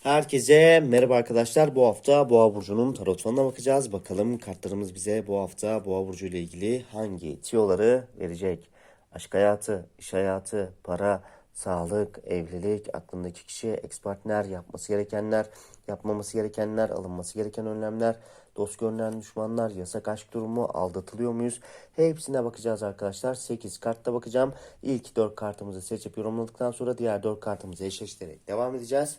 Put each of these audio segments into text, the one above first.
Herkese merhaba arkadaşlar. Bu hafta Boğa burcunun tarot falına bakacağız. Bakalım kartlarımız bize bu hafta Boğa burcu ile ilgili hangi tiyoları verecek? Aşk hayatı, iş hayatı, para, sağlık, evlilik, aklındaki kişi, ex partner, yapması gerekenler, yapmaması gerekenler, alınması gereken önlemler, dost görünen düşmanlar, yasak aşk durumu, aldatılıyor muyuz? Hepsine bakacağız arkadaşlar. 8 kartta bakacağım. İlk 4 kartımızı seçip yorumladıktan sonra diğer 4 kartımızı eşleştirerek devam edeceğiz.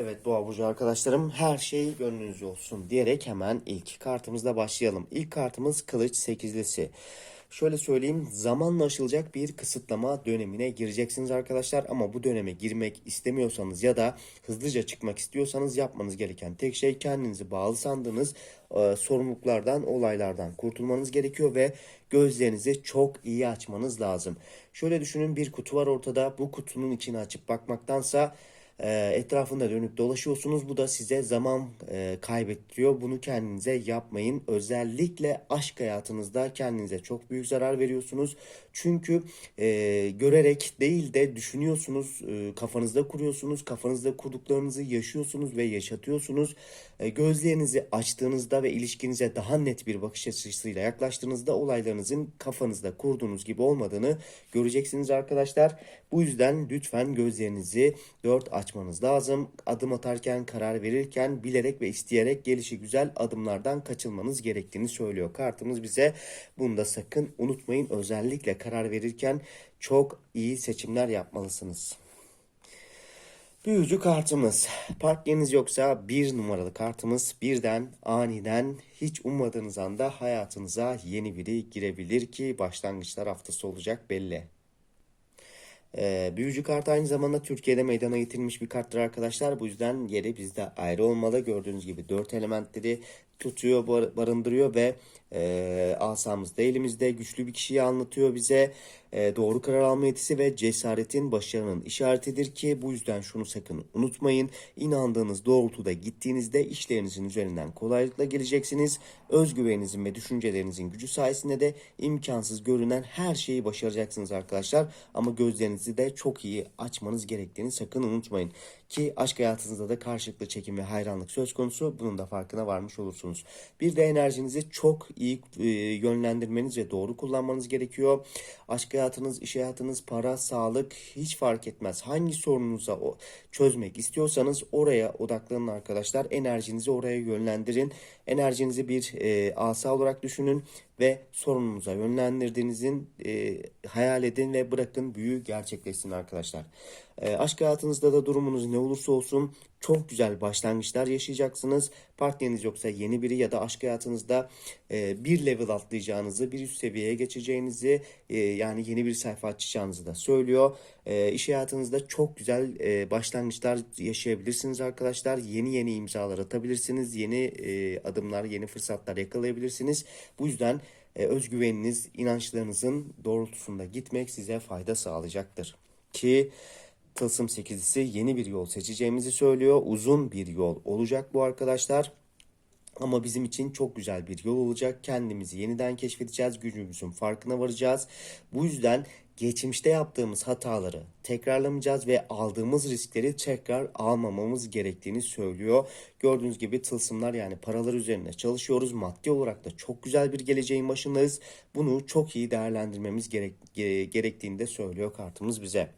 Evet Boğa Burcu arkadaşlarım her şey gönlünüzce olsun diyerek hemen ilk kartımızla başlayalım. İlk kartımız Kılıç Sekizlisi. Şöyle söyleyeyim zamanla aşılacak bir kısıtlama dönemine gireceksiniz arkadaşlar ama bu döneme girmek istemiyorsanız ya da hızlıca çıkmak istiyorsanız yapmanız gereken tek şey kendinizi bağlı sandığınız e, sorumluluklardan, olaylardan kurtulmanız gerekiyor ve gözlerinizi çok iyi açmanız lazım. Şöyle düşünün bir kutu var ortada bu kutunun içini açıp bakmaktansa etrafında dönüp dolaşıyorsunuz. Bu da size zaman e, kaybettiriyor. Bunu kendinize yapmayın. Özellikle aşk hayatınızda kendinize çok büyük zarar veriyorsunuz. Çünkü e, görerek değil de düşünüyorsunuz, e, kafanızda kuruyorsunuz, kafanızda kurduklarınızı yaşıyorsunuz ve yaşatıyorsunuz. Gözlerinizi açtığınızda ve ilişkinize daha net bir bakış açısıyla yaklaştığınızda olaylarınızın kafanızda kurduğunuz gibi olmadığını göreceksiniz arkadaşlar. Bu yüzden lütfen gözlerinizi dört açmanız lazım. Adım atarken, karar verirken bilerek ve isteyerek gelişi güzel adımlardan kaçılmanız gerektiğini söylüyor kartımız bize. Bunu da sakın unutmayın. Özellikle karar verirken çok iyi seçimler yapmalısınız. Büyücü kartımız. Partneriniz yoksa bir numaralı kartımız birden aniden hiç ummadığınız anda hayatınıza yeni biri girebilir ki başlangıçlar haftası olacak belli. Ee, büyücü kart aynı zamanda Türkiye'de meydana getirilmiş bir karttır arkadaşlar. Bu yüzden yeri bizde ayrı olmalı. Gördüğünüz gibi dört elementleri tutuyor, bar- barındırıyor ve e, asamız da elimizde. Güçlü bir kişiyi anlatıyor bize. E, doğru karar alma yetisi ve cesaretin başarının işaretidir ki bu yüzden şunu sakın unutmayın. İnandığınız doğrultuda gittiğinizde işlerinizin üzerinden kolaylıkla geleceksiniz. Özgüveninizin ve düşüncelerinizin gücü sayesinde de imkansız görünen her şeyi başaracaksınız arkadaşlar. Ama gözlerinizi de çok iyi açmanız gerektiğini sakın unutmayın. Ki aşk hayatınızda da karşılıklı çekim ve hayranlık söz konusu. Bunun da farkına varmış olursunuz. Bir de enerjinizi çok iyi e, yönlendirmeniz ve doğru kullanmanız gerekiyor. Aşk hayatınız, iş hayatınız, para, sağlık hiç fark etmez. Hangi sorununuza çözmek istiyorsanız oraya odaklanın arkadaşlar. Enerjinizi oraya yönlendirin. Enerjinizi bir e, asa olarak düşünün ve sorununuza yönlendirdiğinizin e, hayal edin ve bırakın büyü gerçekleşsin arkadaşlar. E, aşk hayatınızda da durumunuz ne olursa olsun çok güzel başlangıçlar yaşayacaksınız. Partneriniz yoksa yeni biri ya da aşk hayatınızda e, bir level atlayacağınızı, bir üst seviyeye geçeceğinizi e, yani yeni bir sayfa açacağınızı da söylüyor. E, iş hayatınızda çok güzel e, başlangıçlar yaşayabilirsiniz arkadaşlar. Yeni yeni imzalar atabilirsiniz. Yeni adımlar, yeni fırsatlar yakalayabilirsiniz. Bu yüzden özgüveniniz, inançlarınızın doğrultusunda gitmek size fayda sağlayacaktır. Ki Tılsım 8'lisi yeni bir yol seçeceğimizi söylüyor. Uzun bir yol olacak bu arkadaşlar. Ama bizim için çok güzel bir yol olacak. Kendimizi yeniden keşfedeceğiz. Gücümüzün farkına varacağız. Bu yüzden geçmişte yaptığımız hataları tekrarlamayacağız ve aldığımız riskleri tekrar almamamız gerektiğini söylüyor. Gördüğünüz gibi tılsımlar yani paralar üzerine çalışıyoruz. Maddi olarak da çok güzel bir geleceğin başındayız. Bunu çok iyi değerlendirmemiz gerek, ge- gerektiğini de söylüyor kartımız bize.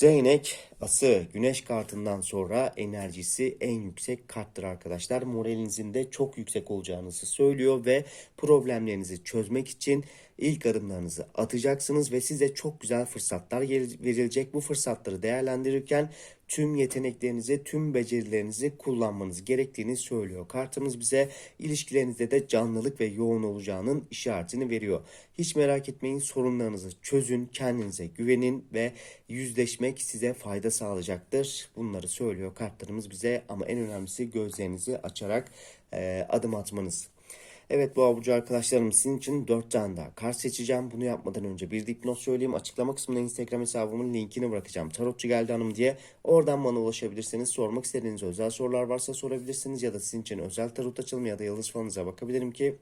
Değnek ası güneş kartından sonra enerjisi en yüksek karttır arkadaşlar. Moralinizin de çok yüksek olacağınızı söylüyor ve problemlerinizi çözmek için ilk adımlarınızı atacaksınız ve size çok güzel fırsatlar verilecek. Bu fırsatları değerlendirirken tüm yeteneklerinizi, tüm becerilerinizi kullanmanız gerektiğini söylüyor. Kartımız bize ilişkilerinizde de canlılık ve yoğun olacağının işaretini veriyor. Hiç merak etmeyin sorunlarınızı çözün, kendinize güvenin ve yüzleşmek size fayda sağlayacaktır. Bunları söylüyor kartlarımız bize ama en önemlisi gözlerinizi açarak e, adım atmanız. Evet Boğa Burcu arkadaşlarım sizin için 4 tane daha kart seçeceğim. Bunu yapmadan önce bir dipnot söyleyeyim. Açıklama kısmına Instagram hesabımın linkini bırakacağım. Tarotçu geldi hanım diye. Oradan bana ulaşabilirsiniz. Sormak istediğiniz özel sorular varsa sorabilirsiniz. Ya da sizin için özel tarot açılımı ya da yıldız falanıza bakabilirim ki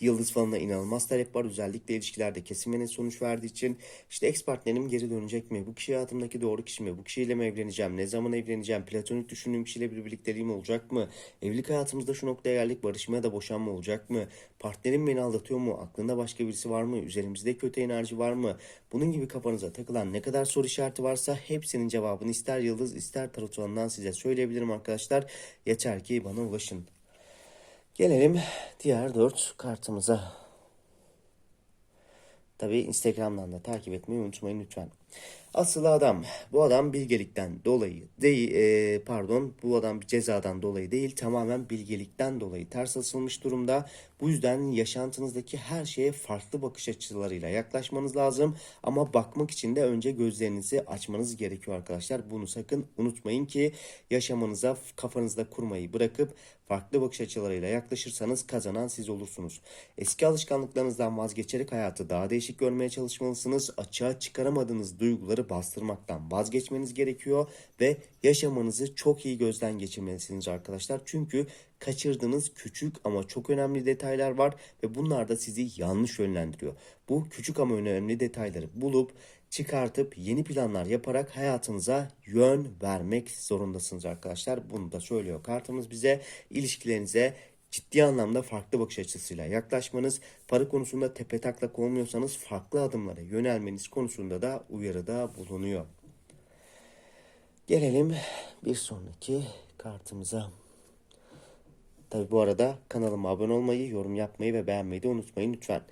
Yıldız falına inanılmaz talep var. Özellikle ilişkilerde kesin sonuç verdiği için işte ex partnerim geri dönecek mi? Bu kişi hayatımdaki doğru kişi mi? Bu kişiyle mi evleneceğim? Ne zaman evleneceğim? Platonik düşündüğüm kişiyle bir birlikteliğim olacak mı? Evlilik hayatımızda şu noktaya geldik. Barışma ya da boşanma olacak mı? Partnerim beni aldatıyor mu? Aklında başka birisi var mı? Üzerimizde kötü enerji var mı? Bunun gibi kafanıza takılan ne kadar soru işareti varsa hepsinin cevabını ister yıldız ister tarot size söyleyebilirim arkadaşlar. Yeter ki bana ulaşın. Gelelim diğer dört kartımıza. Tabii Instagram'dan da takip etmeyi unutmayın lütfen. Asıl adam, bu adam bilgelikten dolayı değil, e, pardon, bu adam cezadan dolayı değil, tamamen bilgelikten dolayı ters asılmış durumda. Bu yüzden yaşantınızdaki her şeye farklı bakış açılarıyla yaklaşmanız lazım. Ama bakmak için de önce gözlerinizi açmanız gerekiyor arkadaşlar. Bunu sakın unutmayın ki yaşamanıza kafanızda kurmayı bırakıp farklı bakış açılarıyla yaklaşırsanız kazanan siz olursunuz. Eski alışkanlıklarınızdan vazgeçerek hayatı daha değişik görmeye çalışmalısınız. Açığa çıkaramadığınız duyguları bastırmaktan vazgeçmeniz gerekiyor ve yaşamanızı çok iyi gözden geçirmelisiniz arkadaşlar. Çünkü kaçırdığınız küçük ama çok önemli detaylar var ve bunlar da sizi yanlış yönlendiriyor. Bu küçük ama önemli detayları bulup çıkartıp yeni planlar yaparak hayatınıza yön vermek zorundasınız arkadaşlar. Bunu da söylüyor kartımız bize. ilişkilerinize ciddi anlamda farklı bakış açısıyla yaklaşmanız, para konusunda tepe taklak olmuyorsanız farklı adımlara yönelmeniz konusunda da uyarıda bulunuyor. Gelelim bir sonraki kartımıza. Tabi bu arada kanalıma abone olmayı, yorum yapmayı ve beğenmeyi de unutmayın lütfen.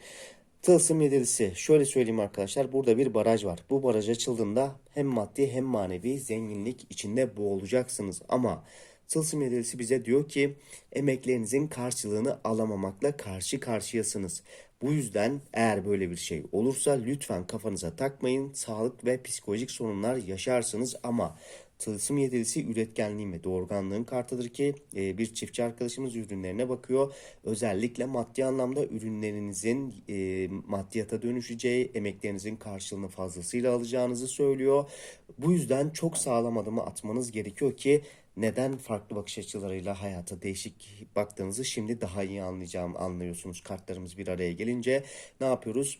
Tılsım yedilisi. Şöyle söyleyeyim arkadaşlar. Burada bir baraj var. Bu baraj açıldığında hem maddi hem manevi zenginlik içinde boğulacaksınız. Ama Tılsım yedilisi bize diyor ki emeklerinizin karşılığını alamamakla karşı karşıyasınız. Bu yüzden eğer böyle bir şey olursa lütfen kafanıza takmayın. Sağlık ve psikolojik sorunlar yaşarsınız ama Tılsım yedilisi üretkenliğin ve doğurganlığın kartıdır ki e, bir çiftçi arkadaşımız ürünlerine bakıyor. Özellikle maddi anlamda ürünlerinizin e, maddiyata dönüşeceği, emeklerinizin karşılığını fazlasıyla alacağınızı söylüyor. Bu yüzden çok sağlam adımı atmanız gerekiyor ki neden farklı bakış açılarıyla hayata değişik baktığınızı şimdi daha iyi anlayacağım anlıyorsunuz. Kartlarımız bir araya gelince ne yapıyoruz?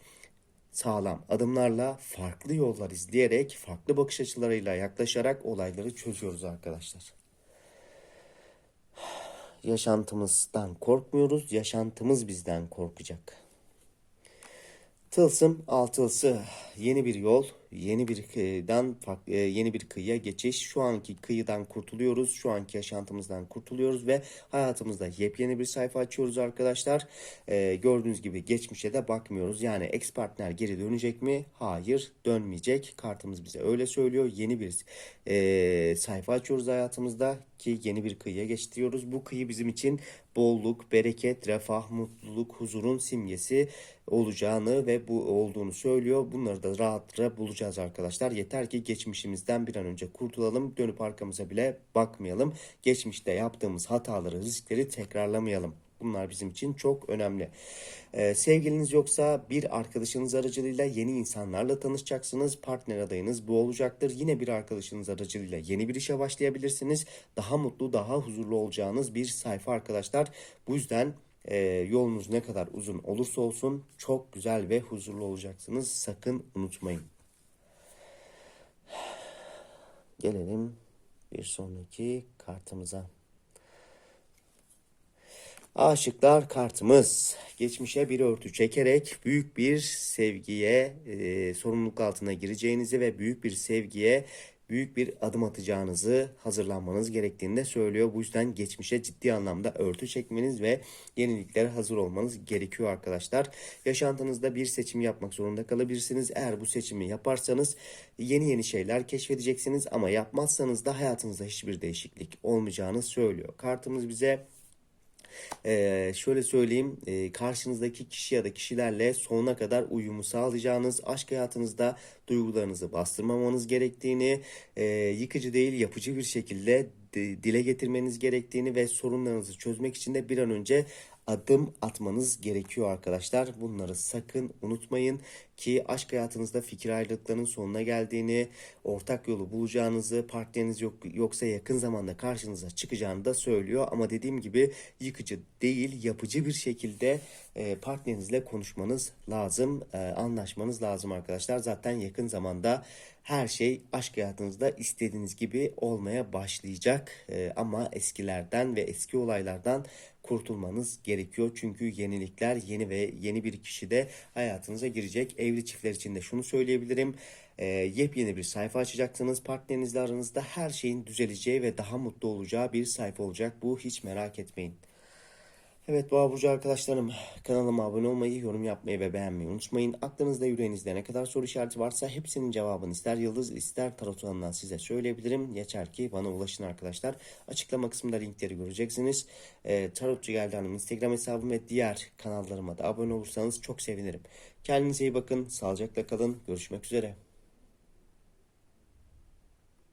Sağlam adımlarla farklı yollar izleyerek farklı bakış açılarıyla yaklaşarak olayları çözüyoruz arkadaşlar. Yaşantımızdan korkmuyoruz, yaşantımız bizden korkacak. Tılsım altılısı yeni bir yol, yeni bir kıyıdan e, yeni bir kıyıya geçiş. Şu anki kıyıdan kurtuluyoruz. Şu anki yaşantımızdan kurtuluyoruz ve hayatımızda yepyeni bir sayfa açıyoruz arkadaşlar. Ee, gördüğünüz gibi geçmişe de bakmıyoruz. Yani ex partner geri dönecek mi? Hayır, dönmeyecek. Kartımız bize öyle söylüyor. Yeni bir e, sayfa açıyoruz hayatımızda ki yeni bir kıyıya geçiyoruz. Bu kıyı bizim için bolluk, bereket, refah, mutluluk, huzurun simgesi olacağını ve bu olduğunu söylüyor. Bunları da rahatlıkla bulacağız arkadaşlar. Yeter ki geçmişimizden bir an önce kurtulalım. Dönüp arkamıza bile bakmayalım. Geçmişte yaptığımız hataları, riskleri tekrarlamayalım. Bunlar bizim için çok önemli. Ee, sevgiliniz yoksa bir arkadaşınız aracılığıyla yeni insanlarla tanışacaksınız. Partner adayınız bu olacaktır. Yine bir arkadaşınız aracılığıyla yeni bir işe başlayabilirsiniz. Daha mutlu, daha huzurlu olacağınız bir sayfa arkadaşlar. Bu yüzden e, yolunuz ne kadar uzun olursa olsun çok güzel ve huzurlu olacaksınız. Sakın unutmayın. Gelelim bir sonraki kartımıza. Aşıklar kartımız geçmişe bir örtü çekerek büyük bir sevgiye, e, sorumluluk altına gireceğinizi ve büyük bir sevgiye büyük bir adım atacağınızı hazırlanmanız gerektiğini de söylüyor. Bu yüzden geçmişe ciddi anlamda örtü çekmeniz ve yeniliklere hazır olmanız gerekiyor arkadaşlar. Yaşantınızda bir seçim yapmak zorunda kalabilirsiniz. Eğer bu seçimi yaparsanız yeni yeni şeyler keşfedeceksiniz ama yapmazsanız da hayatınızda hiçbir değişiklik olmayacağını söylüyor. Kartımız bize ee, şöyle söyleyeyim, e, karşınızdaki kişi ya da kişilerle sonuna kadar uyumu sağlayacağınız, aşk hayatınızda duygularınızı bastırmamanız gerektiğini, e, yıkıcı değil yapıcı bir şekilde di- dile getirmeniz gerektiğini ve sorunlarınızı çözmek için de bir an önce adım atmanız gerekiyor arkadaşlar. Bunları sakın unutmayın ki aşk hayatınızda fikir ayrılıklarının sonuna geldiğini, ortak yolu bulacağınızı, partneriniz yok yoksa yakın zamanda karşınıza çıkacağını da söylüyor. Ama dediğim gibi yıkıcı değil, yapıcı bir şekilde e, partnerinizle konuşmanız lazım, e, anlaşmanız lazım arkadaşlar. Zaten yakın zamanda her şey aşk hayatınızda istediğiniz gibi olmaya başlayacak. E, ama eskilerden ve eski olaylardan kurtulmanız gerekiyor. Çünkü yenilikler yeni ve yeni bir kişi de hayatınıza girecek. Evli çiftler için de şunu söyleyebilirim. E, yepyeni bir sayfa açacaksınız. Partnerinizle aranızda her şeyin düzeleceği ve daha mutlu olacağı bir sayfa olacak. Bu hiç merak etmeyin. Evet Boğa Burcu arkadaşlarım kanalıma abone olmayı, yorum yapmayı ve beğenmeyi unutmayın. Aklınızda yüreğinizde ne kadar soru işareti varsa hepsinin cevabını ister yıldız ister tarot alanından size söyleyebilirim. Yeter ki bana ulaşın arkadaşlar. Açıklama kısmında linkleri göreceksiniz. Ee, Tarotçu Geldi Hanım Instagram hesabım ve diğer kanallarıma da abone olursanız çok sevinirim. Kendinize iyi bakın, sağlıcakla kalın. Görüşmek üzere.